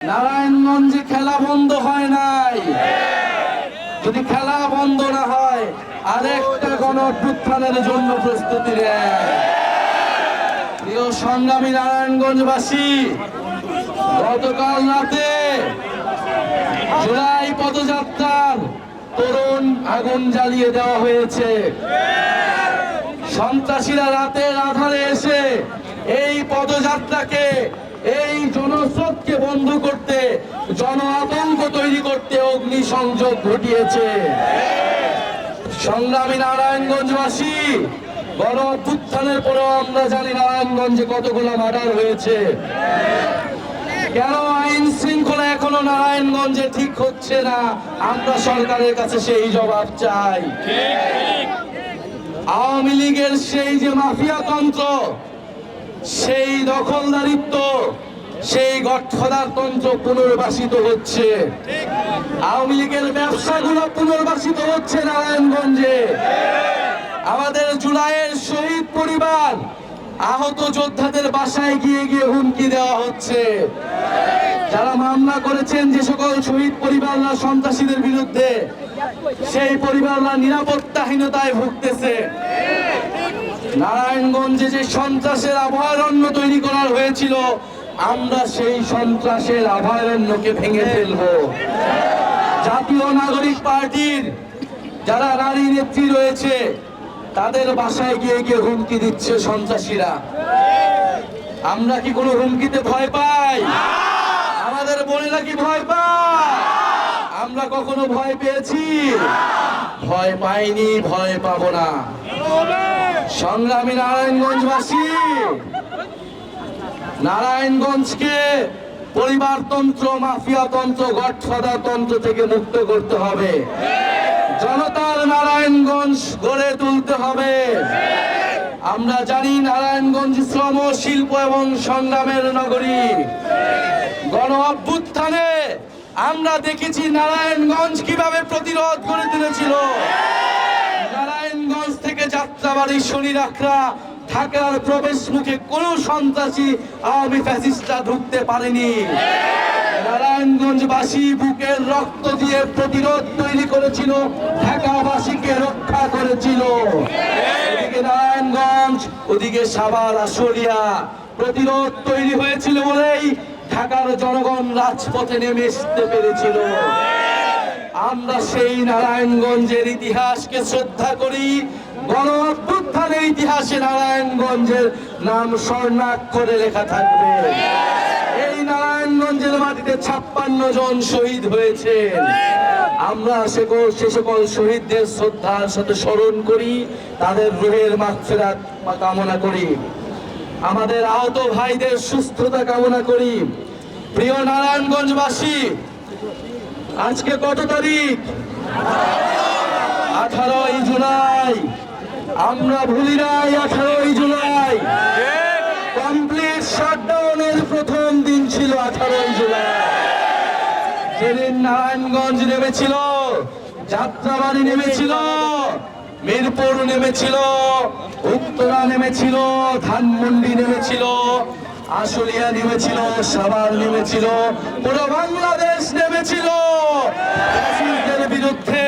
নারায়ণগঞ্জে খেলা বন্ধ হয় নাই। যদি খেলা বন্ধ না হয়, আরেকটা গণ অভ্যুত্থানের জন্য প্রস্তুতি প্রিয় সংগ্রামী নারায়ণগঞ্জবাসী, গতকাল রাতে জুলাই পদযাত্রার তরুণ আগুন জ্বালিয়ে দেওয়া হয়েছে। সন্ত্রাসীরা রাতের আধারে এসে এই পদযাত্রাকে, এই জনস্রোতকে বন্ধ করতে জন আতঙ্ক তৈরি করতে অগ্নি সংযোগ ঘটিয়েছে। সংগ্রামী নারায়ণগঞ্জবাসী, গণ অভ্যুত্থানের পরেও আমরা জানি নারায়ণগঞ্জে কতগুলো মার্ডার হয়েছে। কেন আইন শৃঙ্খলা এখনও নারায়ণগঞ্জে ঠিক হচ্ছে না? আমরা সরকারের কাছে সেই জবাব চাই। আওয়ামী লীগের সেই যে মাফিয়া তন্ত্র, সেই দখলদারিত্ব সেই গঠফদার তন্ত্র পুনর্বাসিত হচ্ছে। আওয়ামী লীগের ব্যবসাগুলো পুনর্বাসিত হচ্ছে নারায়ণগঞ্জে। আমাদের জুলাইয়ের শহীদ পরিবার আহত যোদ্ধাদের বাসায় গিয়ে গিয়ে হুমকি দেওয়া হচ্ছে। যারা মামলা করেছেন যে সকল শহীদ পরিবাররা সন্ত্রাসীদের বিরুদ্ধে, সেই পরিবাররা নিরাপত্তাহীনতায় ভুগতেছে। নারায়ণগঞ্জে যে সন্ত্রাসের অভয়ারণ্য তৈরি করার হয়েছিল আমরা সেই সন্ত্রাসের অভয়ারণ্যকে ভেঙে ফেলব। জাতীয় নাগরিক পার্টির যারা নারী নেত্রী রয়েছে, তাদের বাসায় গিয়ে গিয়ে হুমকি দিচ্ছে সন্ত্রাসীরা। আমরা কি কোনো হুমকিতে ভয় পাই? আমাদের বোনেরা কি ভয় পায়? আমরা কখনো ভয় পেয়েছি? ভয় পাইনি, ভয় পাবো না। সংগ্রামী নারায়ণগঞ্জবাসী নারায়ণগঞ্জকে পরিবারতন্ত্র, মাফিয়াতন্ত্র গডফাদার তন্ত্র থেকে মুক্ত করতে হবে। জনতার নারায়ণগঞ্জ গড়ে তুলতে হবে। আমরা জানি নারায়ণগঞ্জ শ্রম, শিল্প এবং সংগ্রামের নগরী। গণ অভ্যুত্থানে আমরা দেখেছি নারায়ণগঞ্জ কীভাবে প্রতিরোধ করে তুলেছিল। নারায়ণগঞ্জ থেকে যাত্রাবাড়ি শনি রাখরা ঢাকার প্রবেশ মুখে কোন সন্ত্রাসী আওয়ামী ফ্যাসিস্টরা ঢুকতে পারেনি। নারায়ণগঞ্জবাসী বুকের রক্ত দিয়ে প্রতিরোধ তৈরি করেছিল, ঢাকাবাসীকে রক্ষা করেছিল। নারায়ণগঞ্জ, ওদিকে সাভার, আশুলিয়া। প্রতিরোধ তৈরি হয়েছিল বলেই ঢাকার জনগণ রাজপথে নেমে আসতে পেরেছিল। আমরা সেই নারায়ণগঞ্জের ইতিহাসকে শ্রদ্ধা করি, গণ ইতিহাসে নারায়ণগঞ্জের নাম স্বর্ণাক্ষরে লেখা থাকবে। এই নারায়ণগঞ্জের মাটিতে ছাপ্পান্ন জন শহীদ হয়েছেন। আমরা সে সকল শহীদদের শ্রদ্ধার সাথে স্মরণ করি, তাদের রোহের মাগফিরাত কামনা করি। আমাদের আহত ভাইদের সুস্থতা কামনা করি। প্রিয় নারায়ণগঞ্জবাসী, আজকে কত তারিখ? আঠারোই জুলাই। আমরা ভুলি নাই আঠারোই জুলাই। কমপ্লিট শাটডাউনের প্রথম দিন ছিল আঠারোই জুলাই। যেদিন নারায়ণগঞ্জ নেমেছিল যাত্রাবাড়ি নেমেছিল মিরপুর নেমেছিল উত্তরা নেমেছিল ধানমন্ডি নেমেছিল আশুলিয়া নেমেছিল সাবার নেমেছিল পুরো বাংলাদেশ নেমেছিল। বিরুদ্ধে